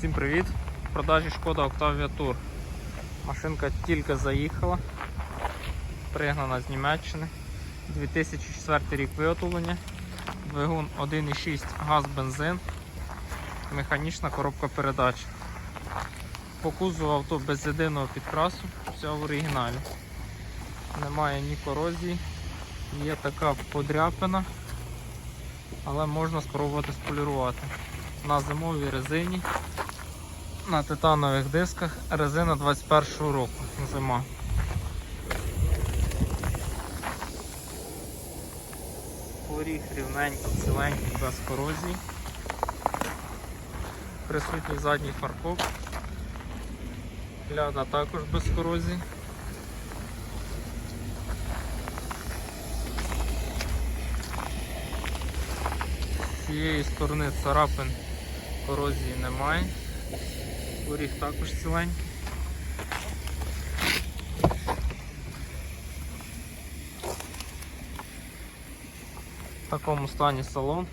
Всім привіт! В продажі шкода Octavia Tour. Машинка тільки заїхала, пригнана з Німеччини. 2004 рік виготовлення, двигун 1,6 газ бензин, механічна коробка передач. По кузову авто без єдиного підкрасу, все в оригіналі. Немає ні корозії, є така подряпина, але можна спробувати сполірувати на зимовій резині, на титанових дисках, резина 21 року зима. Поріг рівненький, ціленький, без корозії. Присутній задній фаркоп. Ляда також без корозії. З цієї сторони царапин корозії немає. Поріг також ціленький. В такому стані салон.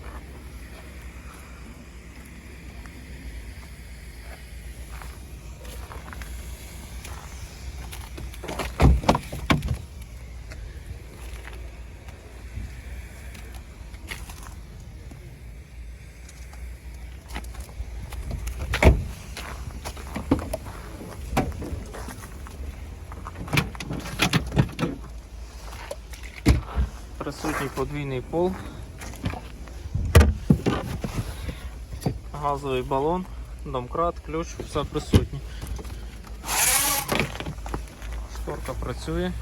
Присутній подвійний пол, газовий балон, домкрат, ключ, все присутнє. Шторка працює.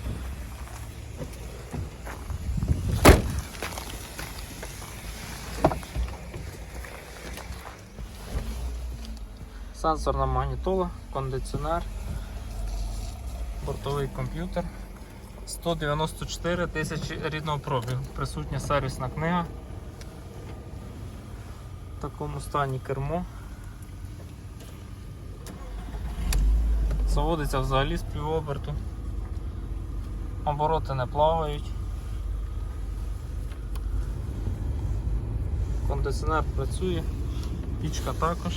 Сенсорна магнітола, кондиціонер, бортовий комп'ютер. 194 тисячі рідного пробігу. Присутня сервісна книга. В такому стані кермо. Заводиться взагалі з півоберту. Обороти не плавають. Кондиціонер працює, пічка також.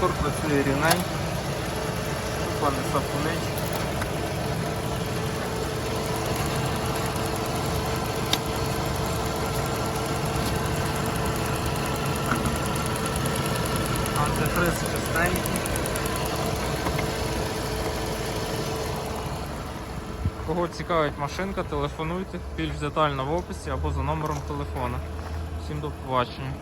Мотор працює рівненько, купа не сапунить. Антифриз чистенький. Кого цікавить машинка, телефонуйте більш детально в описі або за номером телефона. Всім до побачення.